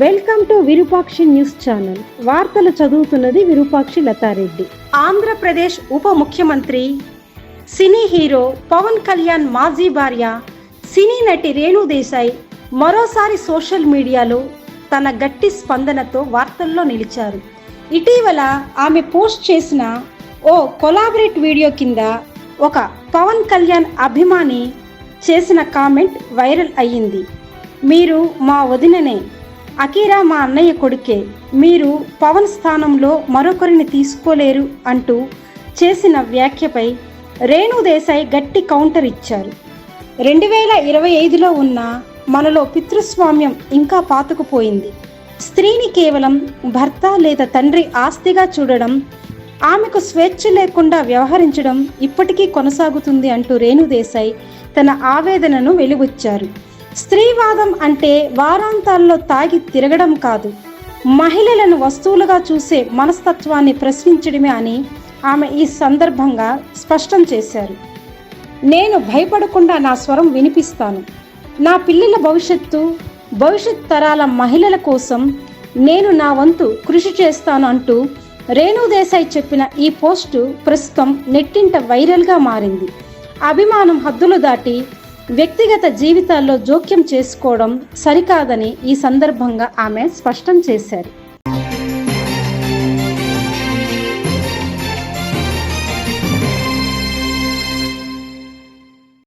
Welcome to Virupakshi news channel. వార్తలు చదువుతున్నది విరూపాక్షి లతారెడ్డి. ఆంధ్రప్రదేశ్ ఉప ముఖ్యమంత్రి సినీ హీరో పవన్ కళ్యాణ్ మాజీ భార్య సినీ నటి రేణు దేశాయ్ మరోసారి సోషల్ మీడియాలో తన గట్టి స్పందనతో వార్తల్లో నిలిచారు. ఇటీవల ఆమె పోస్ట్ చేసిన ఓ కొలాబరేట్ వీడియో కింద ఒక పవన్ కళ్యాణ్ అభిమాని చేసిన కామెంట్ వైరల్ అయ్యింది. మీరు మా వదిననే అకీరా మా అన్నయ్య కొడుకే మీరు పవన్ స్థానంలో మరొకరిని తీసుకోలేరు అంటూ చేసిన వ్యాఖ్యపై రేణు దేశాయ్ గట్టి కౌంటర్ ఇచ్చారు. రెండు వేల ఇరవై ఐదులో ఉన్న మనలో పితృస్వామ్యం ఇంకా పాతుకుపోయింది. స్త్రీని కేవలం భర్త లేదా తండ్రి ఆస్తిగా చూడడం ఆమెకు స్వేచ్ఛ లేకుండా వ్యవహరించడం ఇప్పటికీ కొనసాగుతుంది అంటూ రేణు దేశాయ్ తన ఆవేదనను వెలుబుచ్చారు స్త్రీవాదం అంటే వారాంతాల్లో తాగి తిరగడం కాదు. మహిళలను వస్తువులుగా చూసే మనస్తత్వాన్ని ప్రశ్నించడమే అని ఆమె ఈ సందర్భంగా స్పష్టం చేశారు. నేను భయపడకుండా నా స్వరం వినిపిస్తాను. నా పిల్లల భవిష్యత్తు భవిష్యత్ తరాల మహిళల కోసం నేను నా వంతు కృషి చేస్తాను అంటూ రేణుదేశాయి చెప్పిన ఈ పోస్టు ప్రస్తుతం నెట్టింట వైరల్గా మారింది. అభిమానం హద్దులు దాటి వ్యక్తిగత జీవితాల్లో జోక్యం చేసుకోవడం సరికాదని ఈ సందర్భంగా ఆమె స్పష్టం చేశారు.